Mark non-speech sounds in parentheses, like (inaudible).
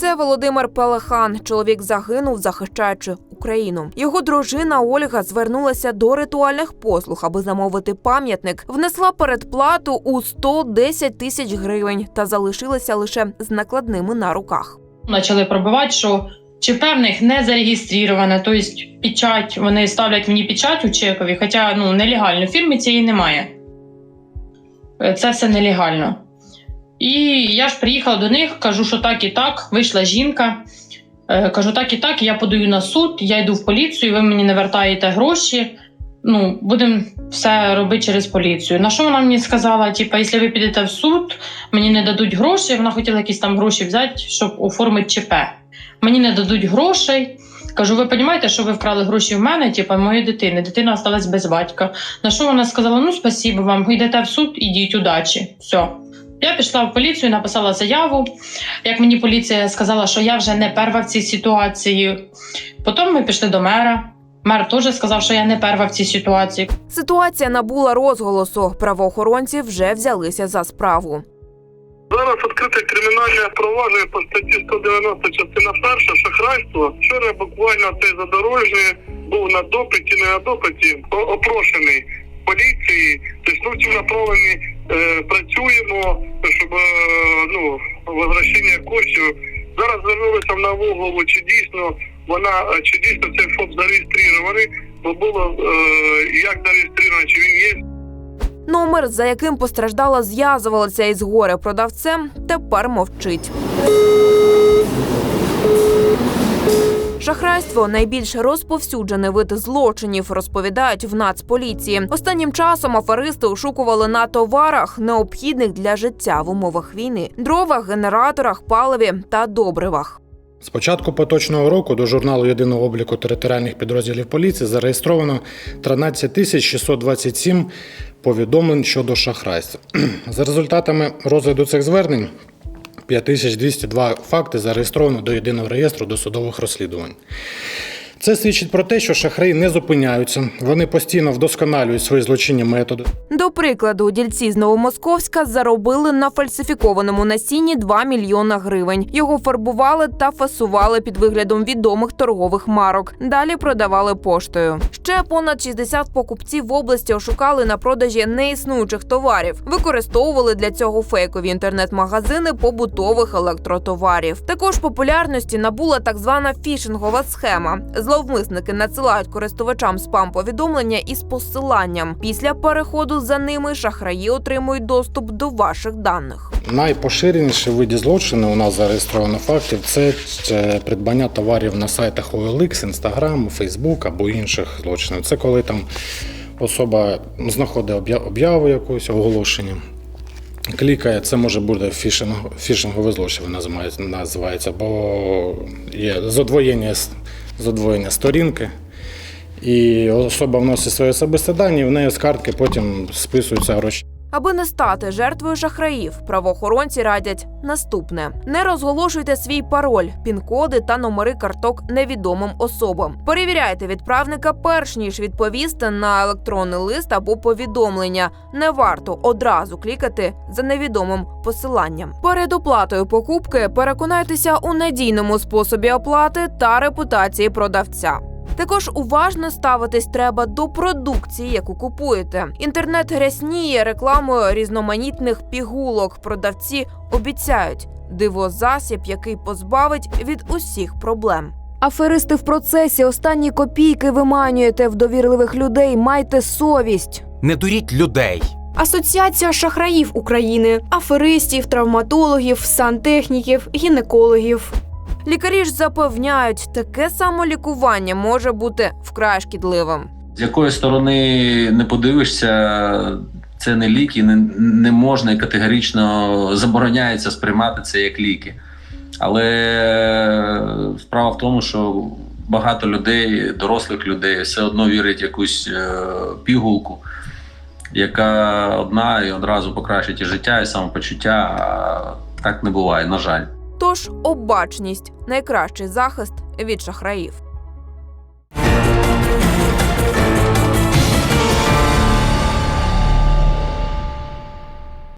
Це Володимир Пелехан. Чоловік загинув, захищаючи Україну. Його дружина Ольга звернулася до ритуальних послуг, аби замовити пам'ятник. Внесла передплату у 110 тисяч гривень та залишилася лише з накладними на руках. почали пробивати, що ЧП в них не зареєстроване, тобто печать, вони ставлять мені печать у чекові, хоча ну, нелегально, фірми цієї немає. Е, Це все нелегально. І я ж приїхала до них, кажу, що так і так, вийшла жінка. Е, Кажу, так і так, я подаю на суд, я йду в поліцію, ви мені не вертаєте гроші. Ну, будемо все робити через поліцію. На що вона мені сказала? Типа, якщо ви підете в суд, мені не дадуть гроші. Вона хотіла якісь там гроші взяти, щоб оформити ЧП. Мені не дадуть грошей. Кажу, ви розумієте, що ви вкрали гроші в мене, типа моєї дитини. Дитина осталась без батька. На що вона сказала: ну, спасибо вам, йдете в суд, ідіть, удачі. Все. Я пішла в поліцію, написала заяву. Як мені поліція сказала, що я вже не перва в цій ситуації. Потім ми пішли до мера. Мер теж сказав, що я не перва в цій ситуації. Ситуація набула розголосу. Правоохоронці вже взялися за справу. Зараз відкрите кримінальне провадження по статті 190 частина перша шахрайство. Вчора буквально цей задорожний був на допиті, не на допиті, опрошений поліції. Тобто ну, направлені працюємо, щоб е, ну, возвращення коштів. Зараз звернулися на голову, чи дійсно вона е, чи дійсно цей ФОП зареєстрований, бо було е, як зареєстровано, чи він є Номер, за яким постраждала, зв'язувалася із горе продавцем, тепер мовчить. Шахрайство найбільш розповсюджений вид злочинів, розповідають в Нацполіції. Останнім часом аферисти ошукували на товарах, необхідних для життя в умовах війни: дровах, генераторах, паливі та добривах. З початку поточного року до журналу єдиного обліку територіальних підрозділів поліції зареєстровано 13 тисяч 627 повідомлень щодо шахрайств. (clears throat) За результатами розгляду цих звернень 5202 факти зареєстровано до єдиного реєстру досудових розслідувань. Це свідчить про те, що шахраї не зупиняються, вони постійно вдосконалюють свої злочинні методи. До прикладу, дільці з Новомосковська заробили на фальсифікованому насінні 2 мільйона гривень. Його фарбували та фасували під виглядом відомих торгових марок. Далі продавали поштою. Ще понад 60 покупців в області ошукали на продажі неіснуючих товарів. Використовували для цього фейкові інтернет-магазини побутових електротоварів. Також популярності набула так звана фішингова схема. Зловмисники надсилають користувачам спам-повідомлення із посиланням. Після переходу за ними шахраї отримують доступ до ваших даних. Найпоширеніші види злочину у нас зареєстровано фактів це е, придбання товарів на сайтах OLX, Instagram, Facebook або інших злочинів. Це коли там особа знаходить об'я- об'яву якусь оголошення. Клікає, це може бути фішинг, фішингове злочин, називається, називається, бо є задвоєння, с- задвоєння сторінки, і особа вносить свої особисті дані, в неї з картки потім списуються гроші. Аби не стати жертвою шахраїв, правоохоронці радять наступне: не розголошуйте свій пароль, пін-коди та номери карток невідомим особам. Перевіряйте відправника перш ніж відповісти на електронний лист або повідомлення. Не варто одразу клікати за невідомим посиланням. Перед оплатою покупки переконайтеся у надійному способі оплати та репутації продавця. Також уважно ставитись треба до продукції, яку купуєте. Інтернет грязніє рекламою різноманітних пігулок. Продавці обіцяють дивозасіб, який позбавить від усіх проблем. Аферисти в процесі останні копійки виманюєте в довірливих людей. Майте совість. Не дуріть людей. Асоціація шахраїв України, аферистів, травматологів, сантехніків, гінекологів. Лікарі ж запевняють, таке самолікування може бути вкрай шкідливим. З якої сторони не подивишся, це не ліки, не, не можна і категорично забороняється сприймати це як ліки. Але справа в тому, що багато людей, дорослих людей, все одно вірять в якусь е, пігулку, яка одна і одразу покращить і життя, і самопочуття. А так не буває, на жаль. Тож обачність найкращий захист від шахраїв.